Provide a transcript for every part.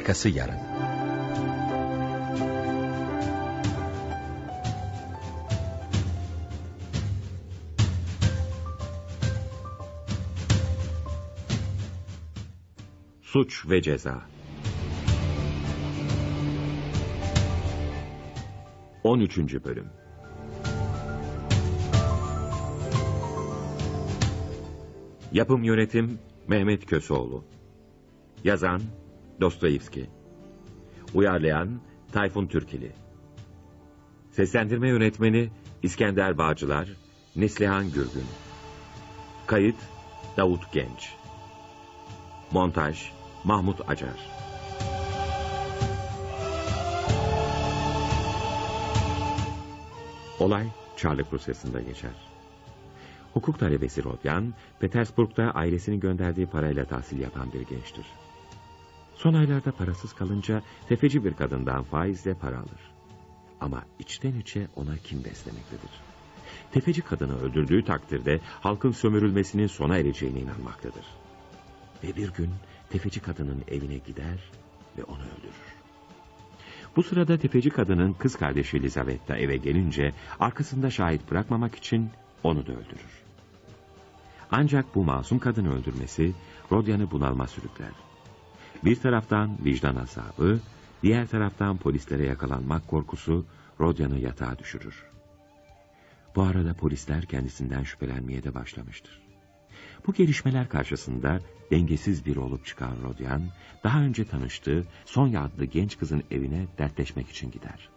Arkası yarın. Suç ve Ceza 13. Bölüm Yapım Yönetim Mehmet Köseoğlu Yazan Dostoyevski. Uyarlayan Tayfun Türkili. Seslendirme Yönetmeni İskender Bağcılar Neslihan Gürgün. Kayıt Davut Genç. Montaj Mahmut Acar. Olay Çarlık Rusyası'nda geçer. Hukuk talebesi Rodyan, Petersburg'da ailesinin gönderdiği parayla tahsil yapan bir gençtir. Son aylarda parasız kalınca tefeci bir kadından faizle para alır. Ama içten içe ona kim beslemektedir. Tefeci kadını öldürdüğü takdirde halkın sömürülmesinin sona ereceğine inanmaktadır. Ve bir gün tefeci kadının evine gider ve onu öldürür. Bu sırada tefeci kadının kız kardeşi Elizabeth eve gelince arkasında şahit bırakmamak için onu da öldürür. Ancak bu masum kadını öldürmesi Rodyan'ı bunalma sürükler. Bir taraftan vicdan azabı, diğer taraftan polislere yakalanmak korkusu Rodyan'ı yatağa düşürür. Bu arada polisler kendisinden şüphelenmeye de başlamıştır. Bu gelişmeler karşısında dengesiz bir olup çıkan Rodyan, daha önce tanıştığı Sonya adlı genç kızın evine dertleşmek için gider.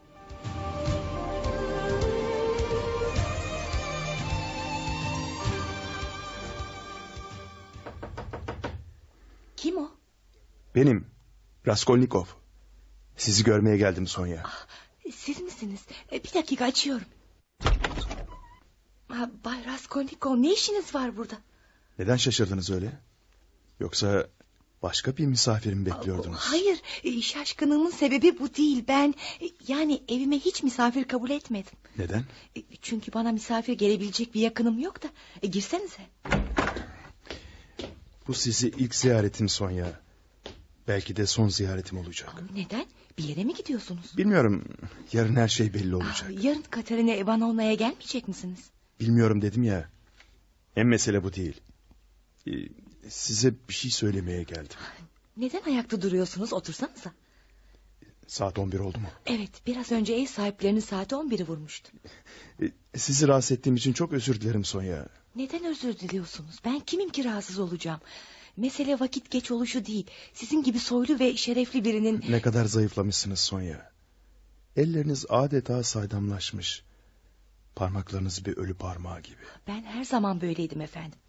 Benim. Raskolnikov. Sizi görmeye geldim Sonya. Siz misiniz? E, Bir dakika açıyorum. Bay Raskolnikov ne işiniz var burada? Neden şaşırdınız öyle? Yoksa başka bir misafir mi bekliyordunuz? Hayır e, şaşkınlığımın sebebi bu değil. Ben e, yani evime hiç misafir kabul etmedim. Neden? Çünkü bana misafir gelebilecek bir yakınım yok da. E, girsenize. Bu sizi ilk ziyaretim Sonya. Belki de son ziyaretim olacak. Neden? Bir yere mi gidiyorsunuz? Bilmiyorum. Yarın her şey belli olacak. Ah, Yarın Katerina Ivanovna'ya gelmeyecek misiniz? Bilmiyorum dedim ya. En mesele bu değil. Ee, Size bir şey söylemeye geldim. Neden ayakta duruyorsunuz? Otursanıza. Saat 11 oldu mu? Evet biraz önce ev sahiplerinin saati 11'i vurmuştu. Ee, Sizi rahatsız ettiğim için çok özür dilerim Sonya. Neden özür diliyorsunuz? Ben kimim ki rahatsız olacağım? Mesele vakit geç oluşu değil. Sizin gibi soylu ve şerefli birinin... Ne kadar zayıflamışsınız Sonya. Elleriniz adeta saydamlaşmış. Parmaklarınız bir ölü parmağı gibi. Ben her zaman böyleydim efendim.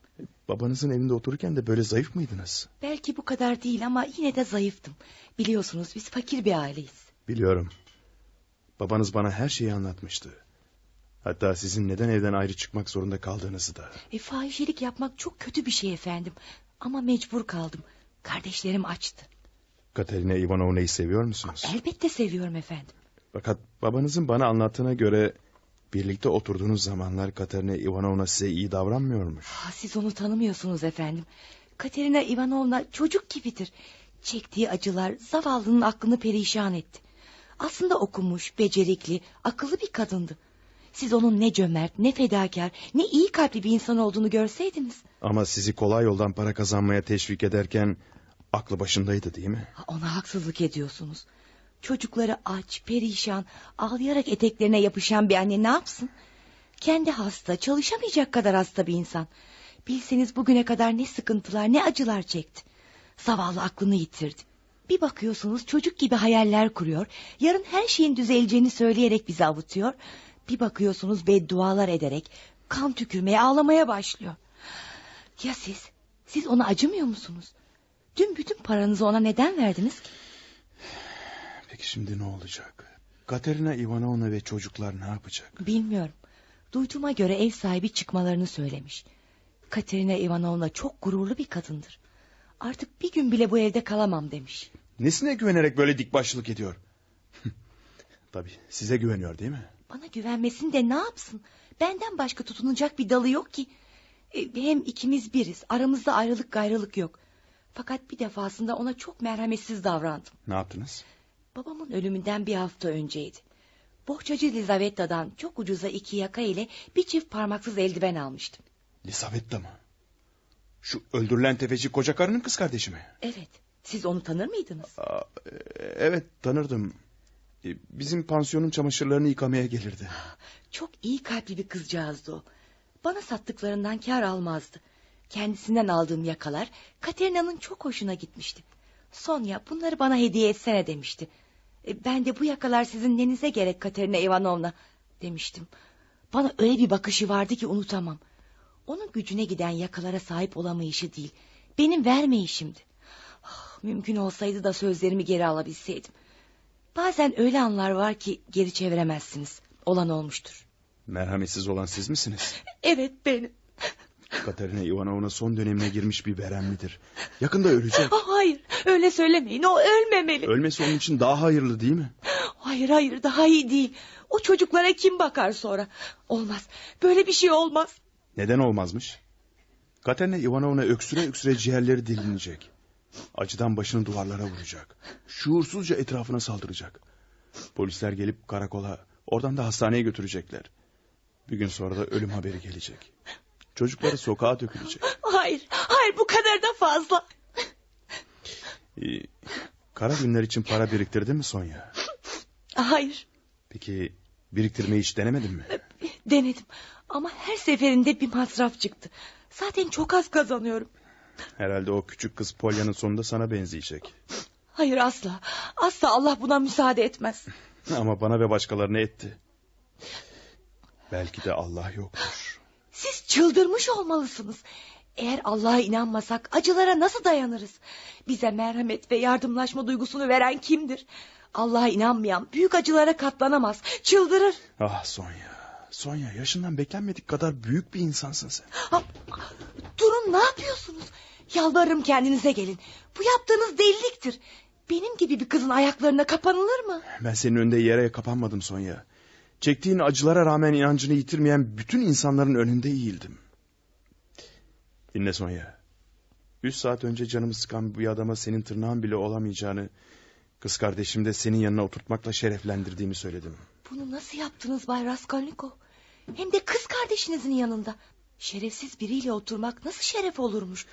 Babanızın evinde otururken de böyle zayıf mıydınız? Belki bu kadar değil ama yine de zayıftım. Biliyorsunuz biz fakir bir aileyiz. Biliyorum. Babanız bana her şeyi anlatmıştı. Hatta sizin neden evden ayrı çıkmak zorunda kaldığınızı da. E, fahişelik yapmak çok kötü bir şey efendim. Ama mecbur kaldım. Kardeşlerim açtı. Katerina Ivanovna'yı seviyor musunuz? Elbette seviyorum efendim. Fakat babanızın bana anlattığına göre... ...birlikte oturduğunuz zamanlar Katerina Ivanovna size iyi davranmıyormuş. Ah, siz onu tanımıyorsunuz efendim. Katerina Ivanovna çocuk gibidir. Çektiği acılar zavallının aklını perişan etti. Aslında okumuş, becerikli, akıllı bir kadındı. Siz onun ne cömert, ne fedakar, ne iyi kalpli bir insan olduğunu görseydiniz. Ama sizi kolay yoldan para kazanmaya teşvik ederken... ...aklı başındaydı değil mi? Ona haksızlık ediyorsunuz. Çocukları aç, perişan, ağlayarak eteklerine yapışan bir anne ne yapsın? Kendi hasta, çalışamayacak kadar hasta bir insan. Bilseniz bugüne kadar ne sıkıntılar, ne acılar çekti. Zavallı aklını yitirdi. Bir bakıyorsunuz çocuk gibi hayaller kuruyor. Yarın her şeyin düzeleceğini söyleyerek bizi avutuyor. Bir bakıyorsunuz beddualar ederek kan tükürmeye, ağlamaya başlıyor. Ya siz? Siz ona acımıyor musunuz? Dün bütün paranızı ona neden verdiniz ki? Peki şimdi ne olacak? Katerina Ivanovna ve çocuklar ne yapacak? Bilmiyorum. Duyduğuma göre ev sahibi çıkmalarını söylemiş. Katerina Ivanovna çok gururlu bir kadındır. Artık bir gün bile bu evde kalamam demiş. Nesine güvenerek böyle dik başlılık ediyor? Tabii size güveniyor değil mi? Bana güvenmesin de ne yapsın? Benden başka tutunacak bir dalı yok ki. E, Hem ikimiz biriz. Aramızda ayrılık gayrılık yok. Fakat bir defasında ona çok merhametsiz davrandım. Ne yaptınız? Babamın ölümünden bir hafta önceydi. Bohçacı Lizavetta'dan çok ucuza iki yaka ile bir çift parmaksız eldiven almıştım. Lisavetta mı? Şu öldürülen tefeci koca karının kız kardeşi mi? Evet. Siz onu tanır mıydınız? Aa, e, evet tanırdım. E, Bizim pansiyonun çamaşırlarını yıkamaya gelirdi. Çok iyi kalpli bir kızcağızdı o. Bana sattıklarından kar almazdı. Kendisinden aldığım yakalar Katerina'nın çok hoşuna gitmişti. Sonya bunları bana hediye etsene demişti. E, Ben de bu yakalar sizin nenize gerek Katerina Ivanovna demiştim. Bana öyle bir bakışı vardı ki unutamam. Onun gücüne giden yakalara sahip olamayışı değil, benim vermeyişimdi. Ah, mümkün olsaydı da sözlerimi geri alabilseydim. Bazen öyle anlar var ki geri çeviremezsiniz. Olan olmuştur. Merhametsiz olan siz misiniz? Evet benim. Katerina Ivanovna son dönemine girmiş bir veremlidir. Yakında ölecek. Ah, Hayır öyle söylemeyin o ölmemeli. Ölmesi onun için daha hayırlı değil mi? Hayır hayır daha iyi değil. O çocuklara kim bakar sonra? Olmaz böyle bir şey olmaz. Neden olmazmış? Katerina Ivanovna öksüre öksüre ciğerleri delinecek. Acıdan başını duvarlara vuracak. Şuursuzca etrafına saldıracak. Polisler gelip karakola, oradan da hastaneye götürecekler. Bir gün sonra da ölüm haberi gelecek. Çocukları sokağa dökülecek. Hayır hayır bu kadar da fazla. Ee, kara günler için para biriktirdin mi Sonya? Hayır Peki biriktirmeyi hiç denemedin mi? denedim ama her seferinde bir masraf çıktı. Zaten çok az kazanıyorum. Herhalde o küçük kız Polya'nın sonunda sana benzeyecek. Hayır asla asla Allah buna müsaade etmez. Ama bana ve başkalarına etti. Belki de Allah yoktur. Siz çıldırmış olmalısınız. Eğer Allah'a inanmasak acılara nasıl dayanırız? Bize merhamet ve yardımlaşma duygusunu veren kimdir? Allah'a inanmayan büyük acılara katlanamaz. Çıldırır. Ah Sonya. Sonya yaşından beklenmedik kadar büyük bir insansın sen. Ha, durun ne yapıyorsunuz? Yalvarırım kendinize gelin. Bu yaptığınız deliliktir. Benim gibi bir kızın ayaklarına kapanılır mı? Ben senin önünde yere kapanmadım Sonya. Çektiğin acılara rağmen inancını yitirmeyen bütün insanların önünde eğildim. Dinle Sonya. Üç saat önce canımı sıkan bu adama senin tırnağın bile olamayacağını... ...kız kardeşim de senin yanına oturtmakla şereflendirdiğimi söyledim. Bunu nasıl yaptınız Bay Raskolnikov? Hem de kız kardeşinizin yanında. Şerefsiz biriyle oturmak nasıl şeref olurmuş?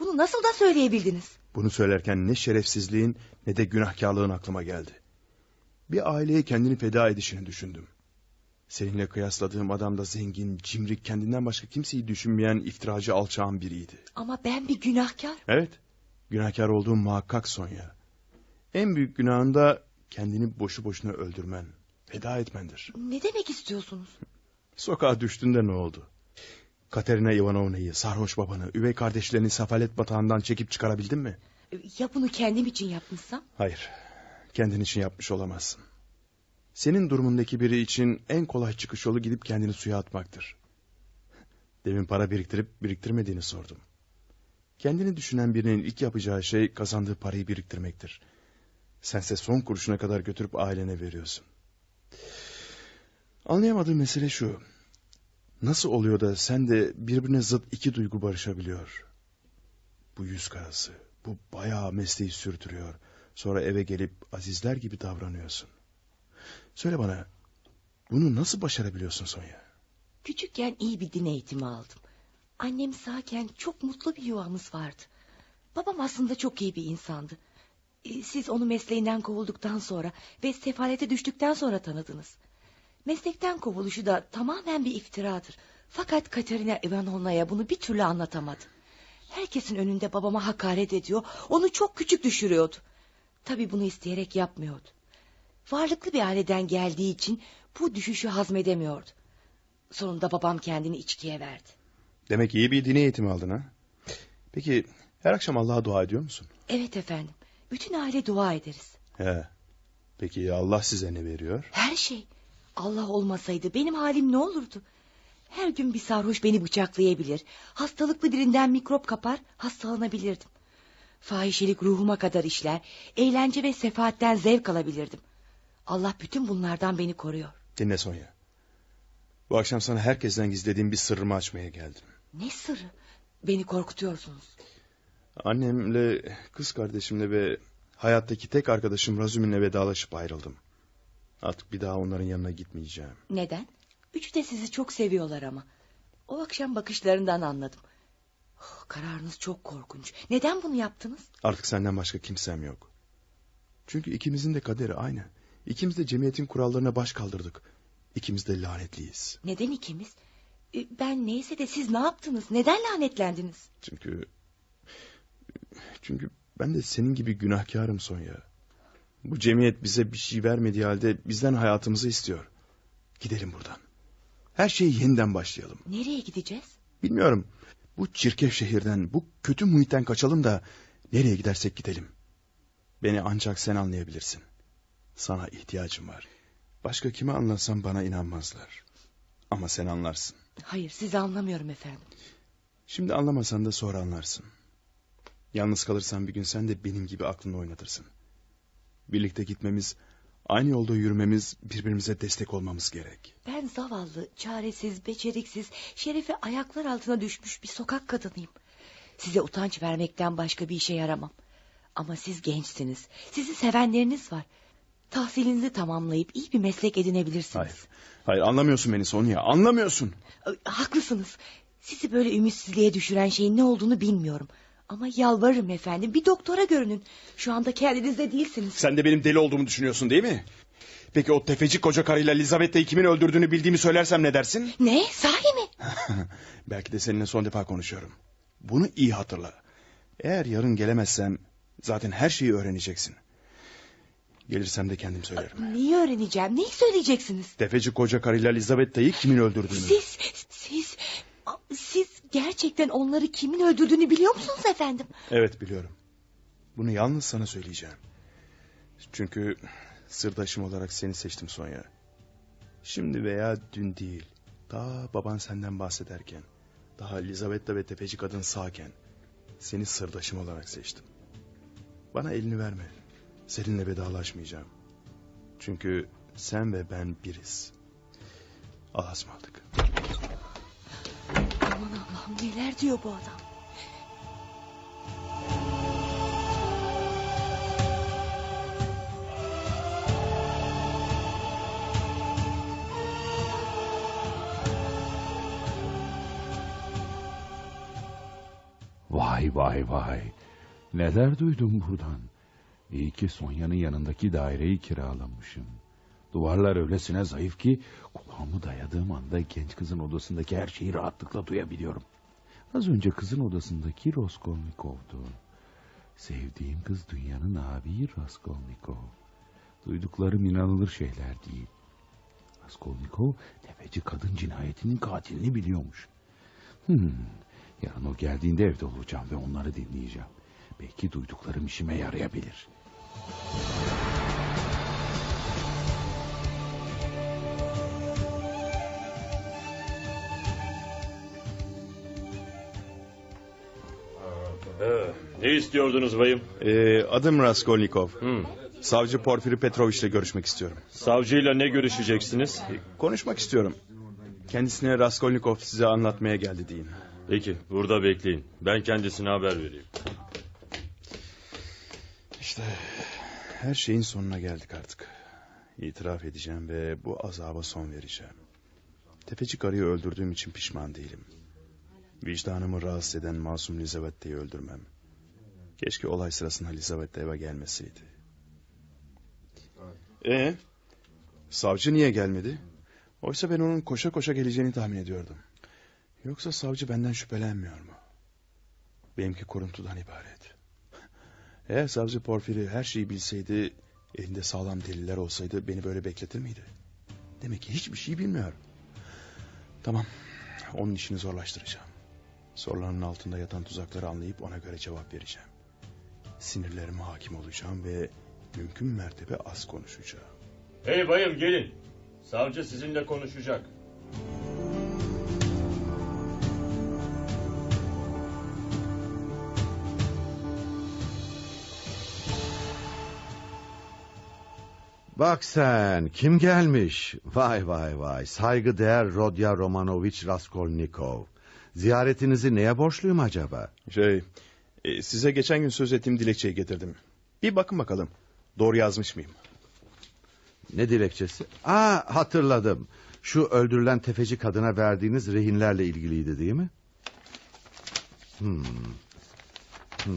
Bunu nasıl da söyleyebildiniz? Bunu söylerken ne şerefsizliğin ne de günahkarlığın aklıma geldi. Bir aileye kendini feda edişini düşündüm. Seninle kıyasladığım adam da zengin, cimrik, kendinden başka kimseyi düşünmeyen iftiracı alçağın biriydi. Ama ben bir günahkar. Evet, günahkar olduğum muhakkak Sonya. En büyük günahın da kendini boşu boşuna öldürmen, feda etmendir. Ne demek istiyorsunuz? Sokağa düştüğünde ne oldu? Katerina Ivanovna'yı, sarhoş babanı, üvey kardeşlerini sefalet batağından çekip çıkarabildin mi? Ya bunu kendim için yapmışsam? Hayır, kendin için yapmış olamazsın. Senin durumundaki biri için en kolay çıkış yolu gidip kendini suya atmaktır. Demin para biriktirip biriktirmediğini sordum. Kendini düşünen birinin ilk yapacağı şey kazandığı parayı biriktirmektir. Sense son kuruşuna kadar götürüp ailene veriyorsun. Anlayamadığım mesele şu. Nasıl oluyor da sen de birbirine zıt iki duygu barışabiliyor? Bu yüz karası, bu bayağı mesleği sürdürüyor. Sonra eve gelip azizler gibi davranıyorsun. Söyle bana, bunu nasıl başarabiliyorsun Sonya? Küçükken iyi bir din eğitimi aldım. Annem sağken çok mutlu bir yuvamız vardı. Babam aslında çok iyi bir insandı. Ee, Siz onu mesleğinden kovulduktan sonra ve sefalete düştükten sonra tanıdınız. Meslekten kovuluşu da tamamen bir iftiradır. Fakat Katerina Ivanovna'ya bunu bir türlü anlatamadı. Herkesin önünde babama hakaret ediyor, onu çok küçük düşürüyordu. Tabii bunu isteyerek yapmıyordu. Varlıklı bir aileden geldiği için bu düşüşü hazmedemiyordu. Sonunda babam kendini içkiye verdi. Demek iyi bir din eğitimi aldın ha? Peki her akşam Allah'a dua ediyor musun? Evet efendim. Bütün aile dua ederiz. He. Peki Allah size ne veriyor? Her şey. Allah olmasaydı benim halim ne olurdu? Her gün bir sarhoş beni bıçaklayabilir. Hastalıklı birinden mikrop kapar, hastalanabilirdim. Fahişelik ruhuma kadar işler, eğlence ve sefaatten zevk alabilirdim. Allah bütün bunlardan beni koruyor. Dinle Sonya. Bu akşam sana herkesten gizlediğim bir sırrımı açmaya geldim. Ne sırrı? Beni korkutuyorsunuz. Annemle, kız kardeşimle ve hayattaki tek arkadaşım Razum'inle vedalaşıp ayrıldım. Artık bir daha onların yanına gitmeyeceğim. Neden? Üçü de sizi çok seviyorlar ama. O akşam bakışlarından anladım. Oh, kararınız çok korkunç. Neden bunu yaptınız? Artık senden başka kimsem yok. Çünkü ikimizin de kaderi aynı. İkimiz de cemiyetin kurallarına baş kaldırdık. İkimiz de lanetliyiz. Neden ikimiz? Ee, Ben neyse de siz ne yaptınız? Neden lanetlendiniz? Çünkü... Çünkü ben de senin gibi günahkarım Sonya. Bu cemiyet bize bir şey vermediği halde bizden hayatımızı istiyor. Gidelim buradan. Her şeyi yeniden başlayalım. Nereye gideceğiz? Bilmiyorum. Bu çirkef şehirden, bu kötü muhitten kaçalım da nereye gidersek gidelim. Beni ancak sen anlayabilirsin. Sana ihtiyacım var. Başka kime anlatsam bana inanmazlar. Ama sen anlarsın. Hayır sizi anlamıyorum efendim. Şimdi anlamasan da sonra anlarsın. Yalnız kalırsan bir gün sen de benim gibi aklını oynatırsın. Birlikte gitmemiz, aynı yolda yürümemiz, birbirimize destek olmamız gerek. Ben zavallı, çaresiz, beceriksiz, şerefi ayaklar altına düşmüş bir sokak kadınıyım. Size utanç vermekten başka bir işe yaramam. Ama siz gençsiniz. Sizi sevenleriniz var. Tahsilinizi tamamlayıp iyi bir meslek edinebilirsiniz. Hayır, hayır anlamıyorsun beni Sonya, anlamıyorsun. Haklısınız. Sizi böyle ümitsizliğe düşüren şeyin ne olduğunu bilmiyorum. Ama yalvarırım efendim bir doktora görünün. Şu anda kendinizde değilsiniz. Sen de benim deli olduğumu düşünüyorsun değil mi? Peki o tefecik koca karıyla Lizavette'yi kimin öldürdüğünü bildiğimi söylersem ne dersin? Ne? Sahi mi? Belki de seninle son defa konuşuyorum. Bunu iyi hatırla. Eğer yarın gelemezsem zaten her şeyi öğreneceksin. Gelirsem de kendim söylerim. Neyi öğreneceğim? Neyi söyleyeceksiniz? Tefeci koca karıyla Lizavette'yi kimin öldürdüğünü. Siz, siz, siz gerçekten onları kimin öldürdüğünü biliyor musunuz efendim? Evet biliyorum. Bunu yalnız sana söyleyeceğim. Çünkü sırdaşım olarak seni seçtim Sonya. Şimdi veya dün değil. Daha baban senden bahsederken. Daha Lizaveta ve tefeci kadın sağken. Seni sırdaşım olarak seçtim. Bana elini verme. Seninle vedalaşmayacağım. Çünkü sen ve ben biriz. Allah'a ısmarladık. Aman Allah'ım neler diyor bu adam? Vay vay vay. Neler duydum buradan. İyi ki Sonya'nın yanındaki daireyi kiralamışım. Duvarlar öylesine zayıf ki kulağımı dayadığım anda genç kızın odasındaki her şeyi rahatlıkla duyabiliyorum. Az önce kızın odasındaki Raskolnikov'du. Sevdiğim kız dünyanın abi Raskolnikov. Duyduklarım inanılır şeyler değil. Raskolnikov tefeci kadın cinayetinin katilini biliyormuş. Hmm, yarın o geldiğinde evde olacağım ve onları dinleyeceğim. Belki duyduklarım işime yarayabilir. Ne istiyordunuz bayım? Ee, adım Raskolnikov. Hı. Savcı Porfiri Petrovich ile görüşmek istiyorum. Savcıyla ne görüşeceksiniz? Konuşmak istiyorum. Kendisine Raskolnikov size anlatmaya geldi deyin. Peki burada bekleyin. Ben kendisine haber vereyim. İşte her şeyin sonuna geldik artık. İtiraf edeceğim ve bu azaba son vereceğim. Tefeci karıyı öldürdüğüm için pişman değilim. Vicdanımı rahatsız eden masum Lizavette'yi öldürmem. Keşke olay sırasında Lizavette eve gelmeseydi. Ee, savcı niye gelmedi? Oysa ben onun koşa koşa geleceğini tahmin ediyordum. Yoksa savcı benden şüphelenmiyor mu? Benimki kuruntudan ibaret. Eğer savcı Porfiri her şeyi bilseydi, elinde sağlam deliller olsaydı beni böyle bekletir miydi? Demek ki hiçbir şey bilmiyor. Tamam, onun işini zorlaştıracağım. Sorularının altında yatan tuzakları anlayıp ona göre cevap vereceğim. Sinirlerime hakim olacağım ve mümkün mertebe az konuşacağım. Hey bayım gelin. Savcı sizinle konuşacak. Bak sen kim gelmiş? Vay vay vay saygıdeğer Rodya Romanovich Raskolnikov. Ziyaretinizi neye borçluyum acaba? Şey, E, size geçen gün söz ettiğim dilekçeyi getirdim. Bir bakın bakalım. Doğru yazmış mıyım? Ne dilekçesi? Aa hatırladım. Şu öldürülen tefeci kadına verdiğiniz rehinlerle ilgiliydi değil mi? Hmm. Hmm.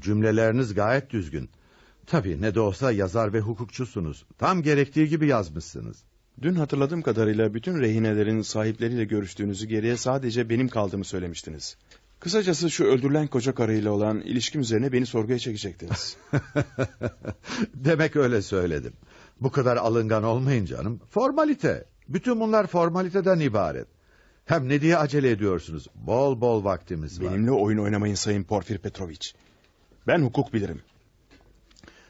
Cümleleriniz gayet düzgün. Tabii ne de olsa yazar ve hukukçusunuz. Tam gerektiği gibi yazmışsınız. Dün hatırladığım kadarıyla bütün rehinelerin sahipleriyle görüştüğünüzü geriye sadece benim kaldığımı söylemiştiniz. Kısacası şu öldürülen koca karıyla olan ilişkim üzerine beni sorguya çekecektiniz. Demek öyle söyledim. Bu kadar alıngan olmayın canım. Formalite. Bütün bunlar formaliteden ibaret. Hem ne diye acele ediyorsunuz? Bol bol vaktimiz var. Benimle oyun oynamayın Sayın Porfir Petrovic. Ben hukuk bilirim.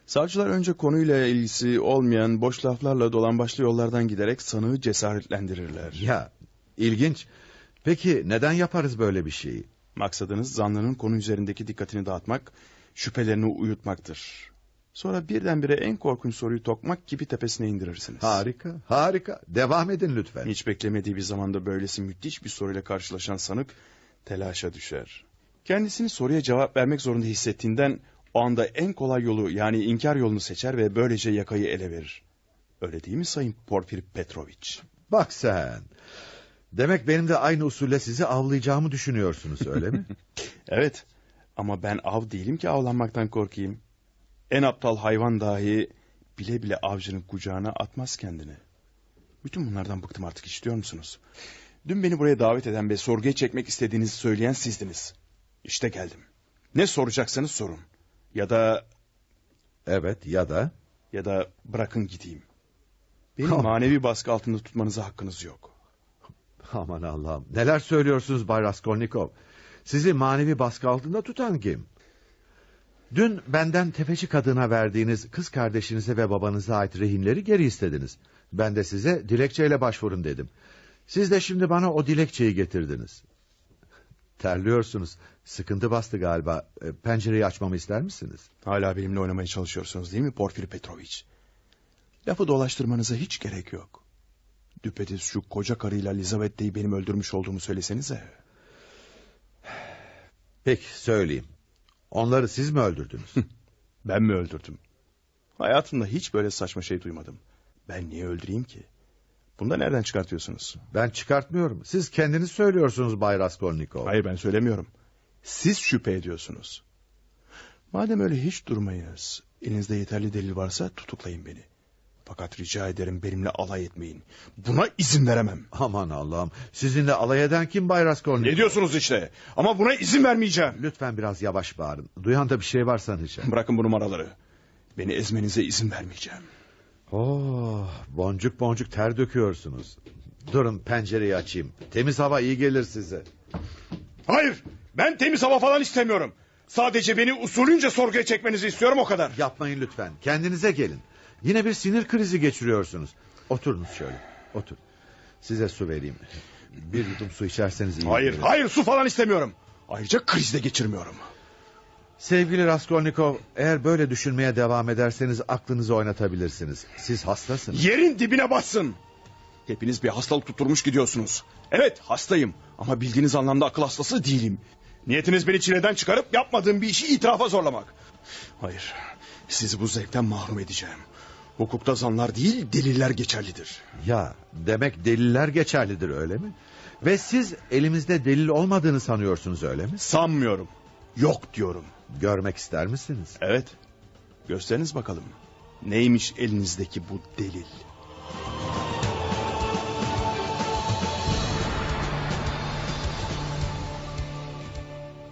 Savcılar önce konuyla ilgisi olmayan boş laflarla dolan başlı yollardan giderek sanığı cesaretlendirirler. Ya ilginç. Peki neden yaparız böyle bir şeyi? Maksadınız zanlının konu üzerindeki dikkatini dağıtmak, şüphelerini uyutmaktır. Sonra birdenbire en korkunç soruyu tokmak gibi tepesine indirirsiniz. Harika, harika. Devam edin lütfen. Hiç beklemediği bir zamanda böylesi müthiş bir soruyla karşılaşan sanık telaşa düşer. Kendisini soruya cevap vermek zorunda hissettiğinden o anda en kolay yolu yani inkar yolunu seçer ve böylece yakayı ele verir. Öyle değil mi Sayın Porfir Petrovic? Bak sen. Demek benim de aynı usulle sizi avlayacağımı düşünüyorsunuz öyle mi? Evet ama ben av değilim ki avlanmaktan korkayım. En aptal hayvan dahi bile bile avcının kucağına atmaz kendini. Bütün bunlardan bıktım artık istiyor musunuz? Dün beni buraya davet eden ve sorguya çekmek istediğinizi söyleyen sizdiniz. İşte geldim. Ne soracaksanız sorun. Ya da evet ya da ya da bırakın gideyim. Beni manevi baskı altında tutmanıza hakkınız yok. aman Allah'ım neler söylüyorsunuz Bay Raskolnikov? Sizi manevi baskı altında tutan kim? Dün benden tefeci kadına verdiğiniz kız kardeşinize ve babanıza ait rehinleri geri istediniz. Ben de size dilekçeyle başvurun dedim. Siz de şimdi bana o dilekçeyi getirdiniz. Terliyorsunuz. Sıkıntı bastı galiba. E, Pencereyi açmamı ister misiniz? Hala benimle oynamaya çalışıyorsunuz değil mi Porfir Petrovic? Lafı dolaştırmanıza hiç gerek yok. Düpedüz şu koca karıyla Lizavette'yi benim öldürmüş olduğumu söylesenize. Peki söyleyeyim. Onları siz mi öldürdünüz? Ben mi öldürdüm? Hayatımda hiç böyle saçma şey duymadım. Ben niye öldüreyim ki? Bunu da nereden çıkartıyorsunuz? ben çıkartmıyorum. Siz kendiniz söylüyorsunuz Bay Raskolnikov. Hayır ben söylemiyorum. Siz şüphe ediyorsunuz. Madem öyle hiç durmayınız. Elinizde yeterli delil varsa tutuklayın beni. Fakat rica ederim benimle alay etmeyin. Buna izin veremem. Aman Allah'ım. Sizinle alay eden kim Bay Raskolnikov? Ne diyorsunuz işte? Ama buna izin vermeyeceğim. Lütfen biraz yavaş bağırın. Duyan da bir şey var sanacak. Bırakın bu numaraları. Beni ezmenize izin vermeyeceğim. Oh, boncuk boncuk ter döküyorsunuz. Durun pencereyi açayım. Temiz hava iyi gelir size. Hayır, ben temiz hava falan istemiyorum. Sadece beni usulünce sorguya çekmenizi istiyorum o kadar. Yapmayın lütfen. Kendinize gelin. Yine bir sinir krizi geçiriyorsunuz. Oturunuz şöyle. Otur. Size su vereyim. Bir yudum su içerseniz iyi Hayır, gelir. hayır su falan istemiyorum. Ayrıca kriz de geçirmiyorum. Sevgili Raskolnikov, eğer böyle düşünmeye devam ederseniz aklınızı oynatabilirsiniz. Siz hastasınız. Yerin dibine bassın. Hepiniz bir hastalık tutturmuş gidiyorsunuz. Evet hastayım ama bildiğiniz anlamda akıl hastası değilim. Niyetiniz beni çileden çıkarıp yapmadığım bir işi itirafa zorlamak. Hayır, sizi bu zevkten mahrum edeceğim. Hukukta zanlar değil deliller geçerlidir. Ya demek deliller geçerlidir öyle mi? Ve siz elimizde delil olmadığını sanıyorsunuz öyle mi? Sanmıyorum. Yok diyorum. Görmek ister misiniz? Evet. Gösteriniz bakalım. Neymiş elinizdeki bu delil?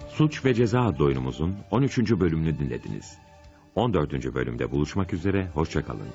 Suç ve Ceza adlı oyunumuzun 13. bölümünü dinlediniz. 14. bölümde buluşmak üzere, hoşçakalın.